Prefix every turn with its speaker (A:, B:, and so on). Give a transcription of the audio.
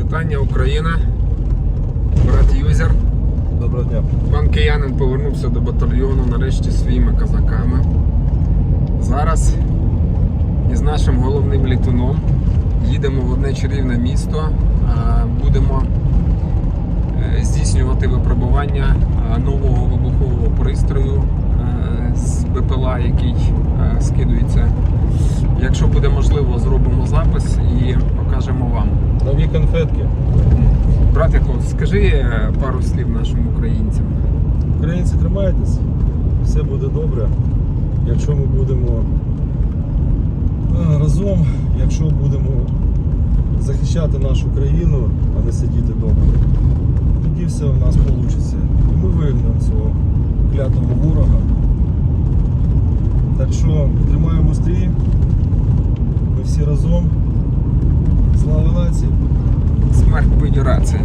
A: Вітання Україна, брат Юзер.
B: Доброго дня.
A: Пан киянин повернувся до батальйону нарешті своїми казаками. Зараз із нашим головним літуном їдемо в одне чарівне місто. Будемо е, здійснювати випробування е, нового вибухового пристрою е, з БПЛА, який скидується. Якщо буде можливо, зробимо запис.
B: Нові конфетки.
A: Братику, скажи е, пару слів нашим українцям.
B: Українці тримайтесь, все буде добре. Якщо ми будемо е, разом, якщо будемо захищати нашу країну, а не сидіти вдома, тоді все у нас вийде. І ми вигнемо цього клятого ворога. Так що тримаємо стрій, ми всі разом. Нації!
A: Смерть федерації.